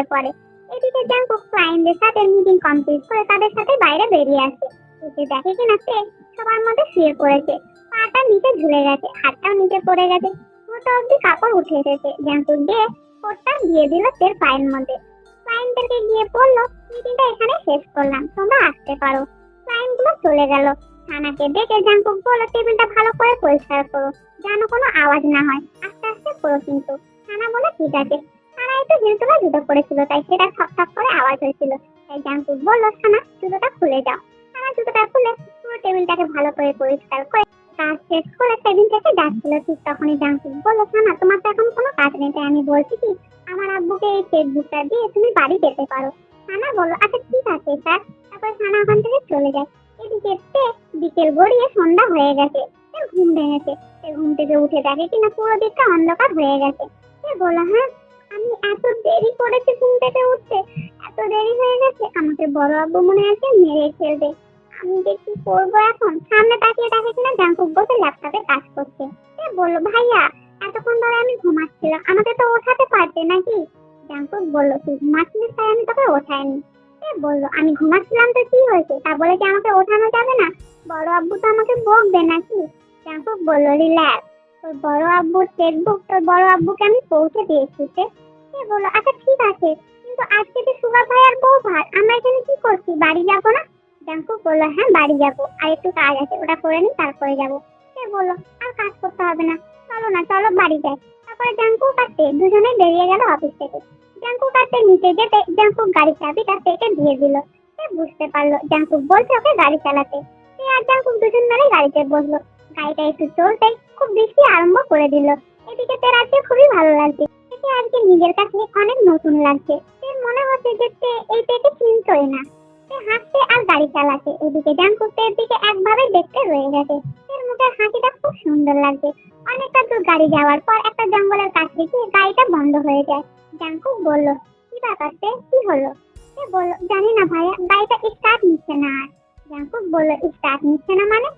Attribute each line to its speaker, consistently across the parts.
Speaker 1: শুয়ে পড়ে এদিকে জাঙ্কুক ক্লায়েন্টদের সাথে মিটিং কমপ্লিট করে তাদের সাথে বাইরে বেরিয়ে আসে। এসে দেখে কিনা সে সবার মধ্যে শুয়ে পড়েছে। পাটা নিচে ঝুলে গেছে, হাতটাও নিচে পড়ে গেছে। মোটা অব্দি কাপড় উঠে এসেছে। জাঙ্কুক দিয়ে কোটটা দিয়ে দিল তের পায়ের মধ্যে। ক্লায়েন্টদেরকে গিয়ে বলল মিটিংটা এখানে শেষ করলাম, তোমরা আসতে পারো। ক্লায়েন্টগুলো চলে গেল। থানাকে ডেকে জাঙ্কুক বলল, টেবিলটা ভালো করে পরিষ্কার করো, যেন কোনো আওয়াজ না হয়। আস্তে আস্তে করো কিন্তু। থানা বলে, ঠিক আছে। থানা একটু হিলতোলা জুতো পড়েছিল তাই সেটা ঠক ঠক করে আওয়াজ হয়েছিল। তাই জাঙ্কুক বলল থানা জুতোটা খুলে যাও থানা জুতোটা খুলে পুরো টেবিলটাকে ভালো করে পরিষ্কার করে কাজ শেষ করে টেবিল থেকে যাচ্ছিল। ঠিক তখনই জাঙ্কুক বলল থানা তোমার তো এখন কোনো কাজ নেই, তাই আমি বলছি কি, আমার আব্বুকে এই চেকবুকটা দিয়ে তুমি বাড়ি যেতে পারো। থানা বলল আচ্ছা ঠিক আছে, স্যার। তারপরে থানা ওখান থেকে চলে যায়। এদিকে বিকেল গড়িয়ে সন্ধ্যা হয়ে গেছে। ঘুম ভেঙেছে। সে ঘুম থেকে উঠে দেখে কিনা পুরো দিকটা অন্ধকার হয়ে গেছে। সে বলল হ্যাঁ আমি এত দেরি করেছি ঘুম থেকে উঠতে। এত দেরি হয়ে গেছে, আমাকে বড় আব্বু মনে আছে, মেরে ফেলবে। আমি যে কি করব এখন? সামনে তাকিয়ে দেখে কিনা জাঙ্কুক বসে ল্যাপটপে কাজ করছে। সে বলল, ভাইয়া, এতক্ষণ ধরে আমি ঘুমাচ্ছিলাম, আমাকে তো ওঠাতে পারতে নাকি? জাঙ্কুক বলল, তুই ঘুমাচ্ছিলিস তাই আমি তোকে ওঠাইনি। সে বলল, আমি ঘুমাচ্ছিলাম তো কি হয়েছে? তা বলে কি আমাকে ওঠানো যাবে না? বড় আব্বু তো আমাকে বকবে নাকি? জাঙ্কুক বলল, রিল্যাক্স। বড় আব্বুর চেকবুক তোর বড় আব্বুকে আমি পৌঁছে দিয়েছি সে আচ্ছা ঠিক আছে, কিন্তু আজকে তো ভাই আর বউ আমরা এখানে কি করছি? বাড়ি যাব না? বলল হ্যাঁ বাড়ি যাব, আর একটু কাজ আছে, ওটা করে তারপরে যাব। সে আর কাজ করতে হবে না, চলো না, চলো বাড়ি যাই। তারপরে জাঙ্কুক আর তে দুজনেই বেরিয়ে গেল অফিস থেকে। জাঙ্কুক আর তে নিচে যেতে জাঙ্কুক গাড়ির চাবিটা তেকে দিয়ে দিল। সে বুঝতে পারল জাঙ্কুক বলছে ওকে গাড়ি চালাতে। সে আর দুজন মিলে গাড়িতে বসল। গাড়িটা একটু চলতেই খুব বৃষ্টি আরম্ভ করে দিল। এদিকে তের আজকে খুবই ভালো লাগছে। এতে আজকে নিজের কাছে অনেক নতুন লাগছে। তের মনে হচ্ছে যে তে এই পেটে চিনতই না। সে হাসছে আর গাড়ি চালাচ্ছে। এদিকে জাঙ্কুক তের দিকে একভাবে দেখতে রয়ে গেছে। তের মুখের হাসিটা খুব সুন্দর লাগছে। অনেকটা দূর গাড়ি যাওয়ার পর একটা জঙ্গলের কাছে গিয়ে গাড়িটা বন্ধ হয়ে যায়। জাঙ্কুক বলল, কি ব্যাপার তে? কি হলো? সে বলল, জানি না ভাইয়া, গাড়িটা স্টার্ট নিচ্ছে না আর। জাঙ্কুক বলল স্টার্ট নিচ্ছে না মানে?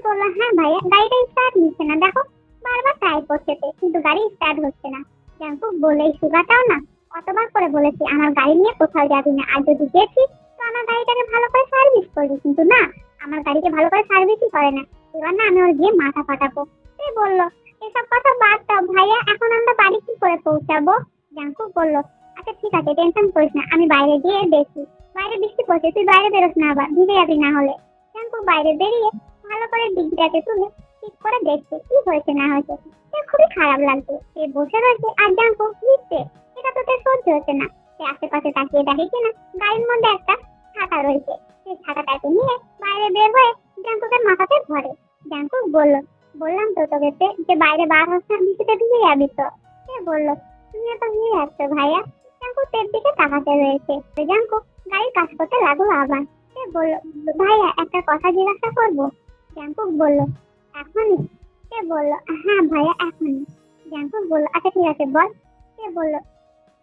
Speaker 1: সে বলল হ্যাঁ ভাইয়া, গাড়িটা স্টার্ট নিচ্ছে না। দেখো, বারবার ট্রাই করছে কিন্তু গাড়ি স্টার্ট হচ্ছে না। জাঙ্কুক বলে এই সুগাটাও না। কতবার করে বলেছি, আমার গাড়ি নিয়ে কোথাও যাবি না। আর যদি গেছিস, তো আমার গাড়িটাকে ভালো করে সার্ভিস করবি। কিন্তু না, আমার গাড়িকে ভালো করে সার্ভিসই করে না। এবার না, আমি ওর গিয়ে মাথা ফাটাবো। সে বলল, এসব কথা বাদ দাও ভাইয়া, এখন আমরা বাড়ি কি করে পৌঁছাবো? জাঙ্কুক বলল আচ্ছা ঠিক আছে টেনশন করিস না, আমি বাইরে গিয়ে দেখি। বাইরে বৃষ্টি পড়ছে, তুই বাইরে বেরোস না আবার, ভিজে যাবি না হলে। জাঙ্কুক বাইরে বেরিয়ে ভালো করে ডিগটাকে তুলে ঠিক করে দেখছে কি হয়েছে না হয়েছে। সে খুবই খারাপ লাগছে। সে বসে রয়েছে আর জাঙ্কুক ভিজছে এটা তো তার সহ্য হচ্ছে না। সে আশেপাশে তাকিয়ে দেখে কিনা গাড়ির মধ্যে একটা ছাতা রয়েছে। সেই ছাতাটাকে নিয়ে বাইরে বের হয়ে জাঙ্কুকের মাথাতে ধরে। জাঙ্কুক বলল, বললাম তো তোকে তে যে বাইরে বার হচ্ছে বৃষ্টিতে ভিজে যাবি তো। সে বলল, তুমি এত ভিজে যাচ্ছ ভাইয়া? জাঙ্কুক তের দিকে তাকাতে রয়েছে। তো জাঙ্কুক গাড়ির কাজ করতে লাগল আবার। সে বলল, ভাইয়া, একটা কথা জিজ্ঞাসা করব? জাঙ্কুক বলল এখনই সে বলল? হ্যাঁ ভাইয়া এখনই জাঙ্কুক বলল আচ্ছা ঠিক আছে, বল। সে বলল?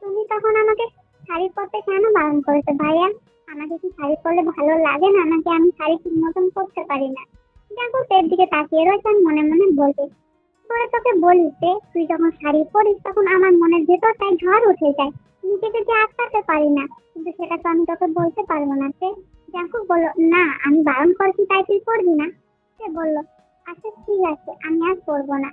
Speaker 1: তুমি তখন আমাকে শাড়ি পরতে কেন বারণ করেছ ভাইয়া? আমাকে কি শাড়ি পরলে ভালো লাগে না? নাকি আমি শাড়ি ঠিক মতন পরতে পারি না? জাঙ্কুক তের দিকে তাকিয়ে রয়েছে মনে মনে বলবে পরে তোকে বলিস যে, তুই যখন শাড়ি পরিস তখন আমার মনের ভেতরটায় ঝড় উঠে যায়। নিজেকে যে আটকাতে পারি না, কিন্তু সেটা তো আমি তোকে বলতে পারব না সে জাঙ্কুক বলল, না, আমি বারণ করছি তাই তুই পড়বি না। সে বলল আচ্ছা ঠিক আছে, আমি আর পড়ব না।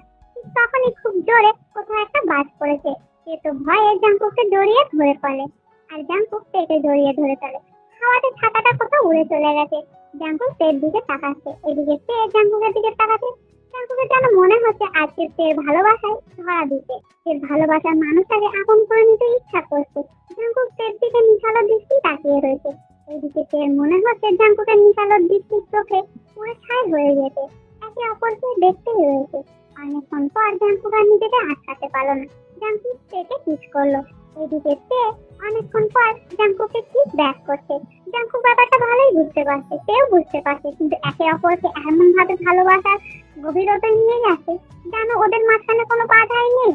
Speaker 1: তখনই খুব জোরে কোথাও একটা বাজ পড়েছে। সে তো ভয়ে জাঙ্কুককে জড়িয়ে ধরে ফেলে আর জাঙ্কুক তেকে জড়িয়ে ধরে ফেলে। হাওয়াতে ছাতাটা কোথাও উড়ে চলে গেছে। জাঙ্কুক তের দিকে তাকাচ্ছে। এদিকে তে জাঙ্কুকের দিকে তাকাচ্ছে। জাঙ্কুকের যেন মনে হচ্ছে আজকে তের ভালোবাসায় ধরা দিতে তের ভালোবাসার মানুষটাকে আপন করে নিতে ইচ্ছা করছে। জাঙ্কুক তের দিকে নিশালো দৃষ্টি তাকিয়ে রয়েছে। এদিকে মনে হচ্ছে জাঙ্কুকের নিশালো দৃষ্টির চোখে পুরো ছাই হয়ে গেছে। একে অপরকে দেখতেই রয়েছে অনেকক্ষণ পর জাঙ্কুক আর নিজেকে আটকাতে পারল না। জাঙ্কুক তেকে কিস করল। এদিকে তে অনেকক্ষণ পর জাঙ্কুকে কিস ব্যাক করছে। জাঙ্কুক ব্যাপারটা ভালোই বুঝতে পারছে, সেও বুঝতে পারছে, কিন্তু একে অপরকে এমন ভাবে ভালোবাসার গভীরতায় নিয়ে গেছে যেন ওদের মাঝখানে কোনো বাধাই নেই।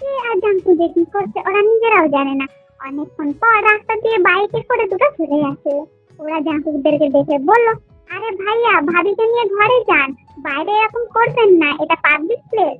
Speaker 1: কে আর জাঙ্কু যে কি করছে, ওরা নিজেরাও জানে না। অনেকক্ষণ পর রাস্তা দিয়ে বাইকে করে দুটো চলে আসে। ওরা জাঙ্কুকদেরকে দেখে বলল, আরে ভাইয়া, ভাবিকে নিয়ে ঘরে যান। বাইরে এরকম করবেন না, এটা পাবলিক প্লেস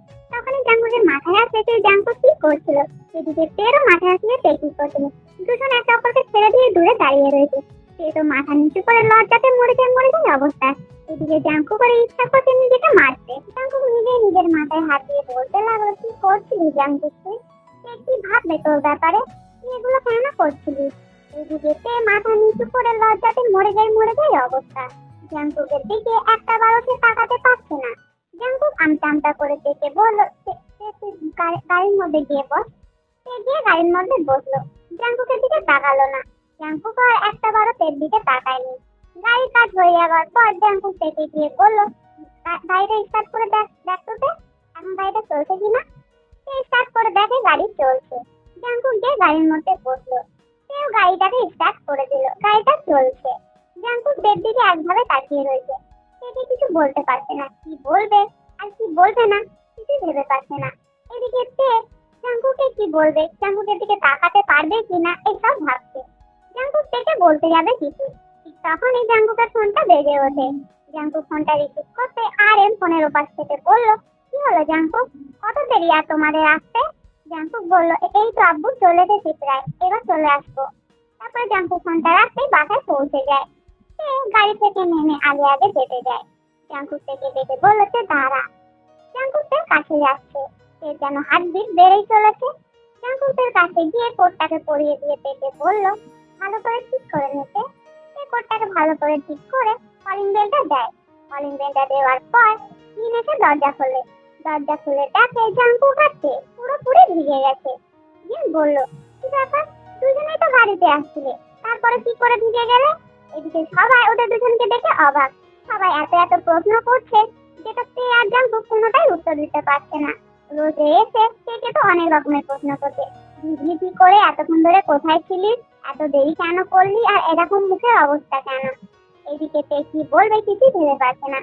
Speaker 1: এদিকে তে মাথা নিচু করে লজ্জাতে মরে যায় মরে যায় অবস্থা। জাঙ্কুকের দিকে একটা বারো সে তাকাতে পারছে না। জাঙ্কুক আমতা আমতা করে দেখে বলল, "সে- সে- তুই গাড়ি- গাড়ির মধ্যে গিয়ে বস। সে গিয়ে গাড়ির মধ্যে বসল। জাঙ্কুকের দিকে তাকালো না। জাঙ্কুক আর একটা বারো তের দিকে তাকায়নি। গাড়ি কাজ হয়ে যাওয়ার পর জাঙ্কুক থেকে গিয়ে বলল, "গা- গাড়িটা স্টার্ট করে দেখ দেখ তো এখন গাড়িটা চলছে কিনা? সে স্টার্ট করে দেখে গাড়ি চলছে। জাঙ্কুক গিয়ে গাড়ির মধ্যে বসল। সেও গাড়িটাকে স্টার্ট করে দিল। গাড়িটা চলছে। জাঙ্কুক বেড দিকে একভাবে তাকিয়ে রয়েছে। সে কিছু বলতে পারছে না। কি বলবে? আর কি বলবে না? কিছু ভেবে পাচ্ছে না। এদিকে তে জাঙ্কুকে কি বলবে? জাঙ্কুকের দিকে তাকাতে পারবে কিনা? এসব ভাবছে। জাঙ্কুক থেকে বলতে যাবে কিছু তখনই জাঙ্কুকের ফোনটা বেজে ওঠে। জাঙ্কুক ফোনটা রিসিভ করতে আর এম ফোনের ওপাশ থেকে বলল, কি হলো জাঙ্কুক কত দেরি আর তোমাদের আসতে? জাঙ্কুক বলল "এ- এই তো আব্বু চলে এসেছি প্রায়, এবার চলে আসব। তারপরে জাঙ্কুক ফোনটা রাখতেই বাসায় পৌঁছে যায়। সে গাড়ি থেকে নেমে আগে আগে যেতে যায়। জাঙ্কুক থেকে দেখে বলল সে দাঁড়া। জাঙ্কুকের কাছে যাচ্ছে। সে যেন হাত হার্টবিট বেড়েই চলেছে। জাঙ্কুকের কাছে গিয়ে কোটটাকে পরিয়ে দিয়ে পেটে বলল, ভালো করে ঠিক করে নিতে সে কোটটাকে ভালো করে ঠিক করে কলিং বেলটা দেয়। কলিং বেলটা দেওয়ার পর জিন এসে দরজা খোলে। দরজা খুলে দেখে জাঙ্কুক আছে পুরোপুরি ভিজে গেছে। জিন বলল, কি ব্যাপার? দুজনেই তো গাড়িতে আসছিলে। তারপরে কি করে ভিজে গেলে? এদিকে সবাই ওদের দুজনকে দেখে অবাক। সবাই এত এত প্রশ্ন করছে যেটা তে আর জানব কোনোটাই উত্তর দিতে পারছে না। রোজে এসে থেকে তো অনেক রকমের প্রশ্ন করছে। ভিজলি কি করে এতক্ষণ ধরে কোথায় ছিলিস এত দেরি কেন করলি? আর এরকম মুখের অবস্থা কেন? এদিকে তে কি বলবে কিছুই ভেবে পাচ্ছে না।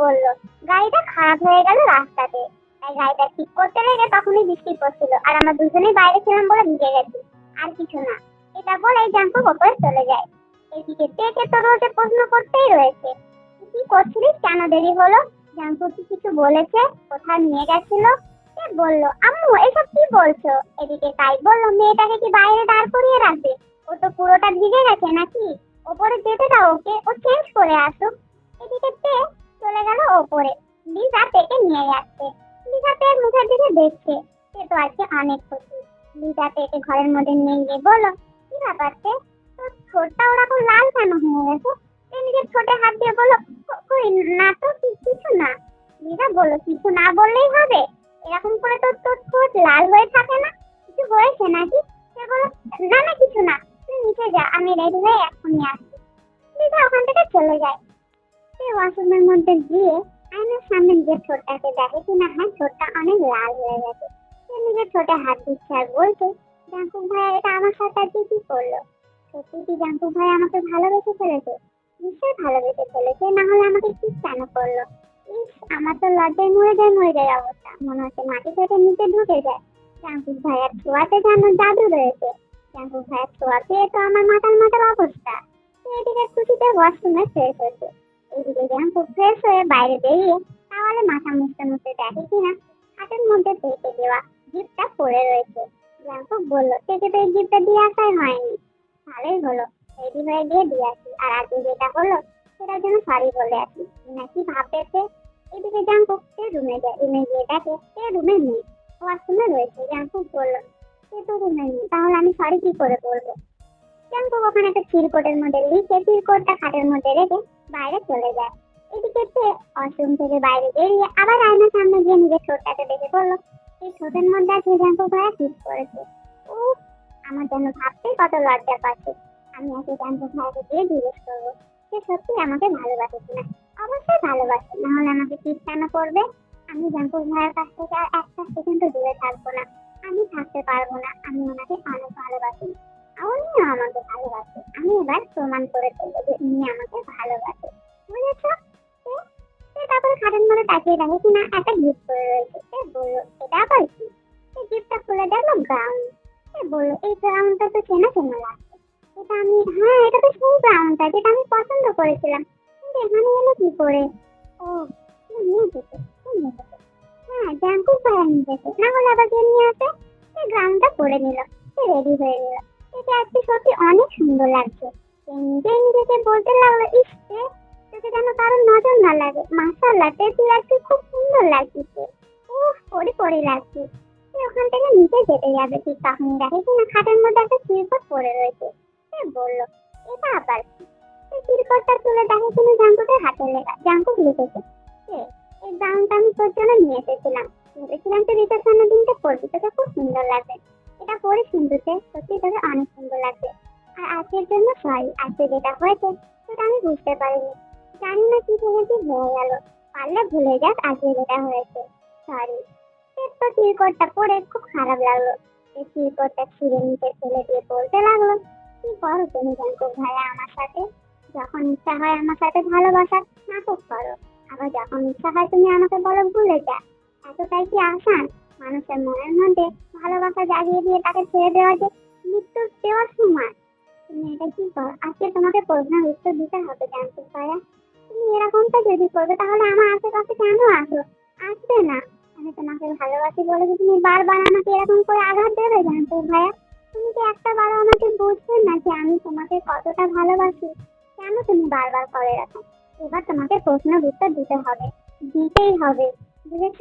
Speaker 1: বলল, গাড়িটা খারাপ হয়ে গেল রাস্তাতে। তাই গাড়িটা ঠিক করতে লেগে তখনই বৃষ্টি পড়ছিল আর আমরা দুজনেই বাইরে ছিলাম বলে ভিজে গেছি। আর কিছু না। এটা জাঙ্কুক ওপরে চলে যায়। এদিকে তেকে তো রোজে প্রশ্ন করতেই রয়েছে কি করছিলিস? কেন দেরি হলো? জাঙ্কু কি কিছু বলেছে? কোথায় নিয়ে গেছিল? সে বলল, আম্মু, এসব কি বলছো? এদিকে তাই বলল, মেয়েটাকে কি বাইরে দাঁড় করিয়ে রাখবে? ও তো পুরোটা ভিজে গেছে নাকি? ওপরে যেতে দাও ওকে। ও চেঞ্জ করে আসুক। এদিকে চলে গেল ওপরে। লিজা পেটে নিয়ে যাচ্ছে। লিজা পেট মুখের দিকে দেখছে। সে তো আজকে অনেক খুশি। লিজা পেটে ঘরের মধ্যে নিয়ে গিয়ে বলো, কি ব্যাপার সে তোর ঠোঁটটা ওরকম লাল কেন হয়ে গেছে? সে নিজের ঠোঁটে হাত দিয়ে বলো না তো কিছু না। লিজা বলো কিছু না বললেই হবে? ঠোঁটে হাত দিচ্ছে আর বলছে জাঙ্কুক ভাইয়া এটা আমার সাথে আজকে কি করল? সত্যি কি জাঙ্কুক ভাই আমাকে ভালোবেসে ফেলেছে? নিশ্চয়ই ভালোবেসে ফেলেছে, না হলে আমাকে কি কেন করল? ইস, আমার তো লজ্জায় মরে যায় মরে যায় অবস্থা। মনে হচ্ছে মাটি থেকে নিচে ঢুকে যায়। জাঙ্কুক ভাইয়ার ছোঁয়াতে যেন জাদু রয়েছে। জাঙ্কুক ভাইয়ার ছোঁয়া পেয়ে তো আমার মাথার মাথার অবস্থা। এদিকে খুশিতে ওয়াশরুমে ফ্রেশ হয়েছে। এদিকে জাঙ্কুক ফ্রেশ হয়ে বাইরে বেরিয়ে তাহলে মাথা মুছতে মুছতে দেখে কিনা হাতের মধ্যে পেটে দেওয়া গিফটটা পড়ে রয়েছে। জাঙ্কুক বলল থেকে তো এই গিফটটা দিয়ে আসাই হয়নি? ভালোই হলো রেডি হয়ে গিয়ে দিয়ে আসি। আর আজকে যেটা হলো সেটার জন্য সরি বলে আসি। নাকি ভাবতেছে, এদিকে জাঙ্কুক সে রুমে যায়? রুমে গিয়ে দেখে সে রুমে নেই? ওয়াশরুমে রয়েছে জাঙ্কুক বলল সে তো রুমে নেই? তাহলে আমি সরি কি করে বলব? জাঙ্কুক ওখানে একটা চিরকোটের মধ্যে লিখে, চিরকোটটা খাটের মধ্যে রেখে বাইরে চলে যায়। এদিকে সে ওয়াশরুম থেকে বাইরে বেরিয়ে আবার আয়নার সামনে গিয়ে নিজের ঠোঁটটাকে দেখে বলল এই ঠোঁটের মধ্যে আছে জাঙ্কুক ভাইয়া কিস করেছে। ও আমার যেন ভাবতেই কত লজ্জা পাচ্ছে। আমি আজকে জাঙ্কুক ভাইয়াকে গিয়ে জিজ্ঞেস করব। সে সত্যি আমাকে ভালোবাসে কিনা? অবশ্যই ভালোবাসে নাহলে আমাকে কিস কেন করবে। আমি জাঙ্কুক ভাইয়ের কাছ থেকে আর একটা সেকেন্ড দূরে থাকব না। আমি থাকতে পারব না, আমি ওনাকে অনেক ভালোবাসি। উনিও আমাকে ভালোবাসে। আমি এবার প্রমাণ করে দেবো যে উনি আমাকে ভালোবাসে। বুঝেছ? তারপরে খাটের মধ্যে তাকিয়ে দেখে কিনা একটা গিফট করে রয়েছে। সে বলল এটা আবার কি? সে গিফটটা খুলে দেখল গ্রাউন্ড সে বলল, এই গ্রাউন্ডটা তো চেনা চেনা লাগছে এটা আমি হ্যাঁ এটা তো সেই গ্রাউন্ডটা যেটা আমি পছন্দ করেছিলাম। কিন্তু এখানে এলো কি করে? ও নিয়ে যেতে হ্যাঁ জাঙ্কুক ভাইয়া নিয়ে যেতে না হলে আবার কে নিয়ে আসে? সে গাউনটা পরে নিল। সে রেডি হয়ে নিল এটা আজকে সত্যি অনেক সুন্দর লাগছে। সে নিজেকে বলতে লাগল, ইস রে, যেন কারোর নজর না লাগে। মাসাল্লাহ আজকে খুব সুন্দর লাগছিস উফ পরে পরে লাগছে। ওখান থেকে নিচে যেতে যাবে ঠিক তখন দেখে কিনা খাটের মধ্যে একটা চিরকট পড়ে রয়েছে। সে বলল এটা আবার সে চিরকটটা তুলে দেখে কিনা জাঙ্কুকের হাতে লেখা জাঙ্কুক লিখেছে সে এই গাউনটা আমি তোর জন্য নিয়ে এসেছিলাম। ভেবেছিলাম তুই রিসেপশনের দিনটা পরবি তোকে খুব সুন্দর লাগবে। এটা পরে শুনতেছে সত্যি তোকে অনেক সুন্দর লাগবে। আর আজকের জন্য সরি আজকে যেটা হয়েছে সেটা আমি বুঝতে পারিনি। জানি না কি ভেবেছি হয়ে গেল। পারলে ভুলে যাক, আজকে যেটা হয়েছে। সরি তো চিরকটটা পরে খুব খারাপ লাগল। এই চিরকটটা ছিঁড়ে নিচে ফেলে দিয়ে বলতে লাগল, কি করো তুমি জানকো ভাইয়া আমার সাথে? যখন ইচ্ছা হয় আমার সাথে ভালোবাসার নাটক করো। আবার যখন ইচ্ছা হয় তুমি আমাকে বলো ভুলে যা। এতটাই কি আসান মানুষের মনের মধ্যে ভালোবাসা জাগিয়ে দিয়ে তাকে ছেড়ে দেওয়া যে মৃত্যু দেওয়ার সময়। তুমি এটা কি করো? আজকে তোমাকে প্রশ্নের উত্তর দিতে হবে জানতে পারা তুমি এরকমটা যদি করবে, তাহলে আমার আশেপাশে কেন আসো? আসবে না। আমি তোমাকে ভালোবাসি বলে কি তুমি বারবার আমাকে এরকম করে আঘাত দেবে, জানতে ভাইয়া? তুমি কি একটা বার আমাকে বুঝবে না যে আমি তোমাকে কতটা ভালোবাসি? কেন তুমি বারবার করে রাখো? এবার তোমাকে প্রশ্ন উত্তর দিতে হবে। দিতেই হবে, বুঝেছ?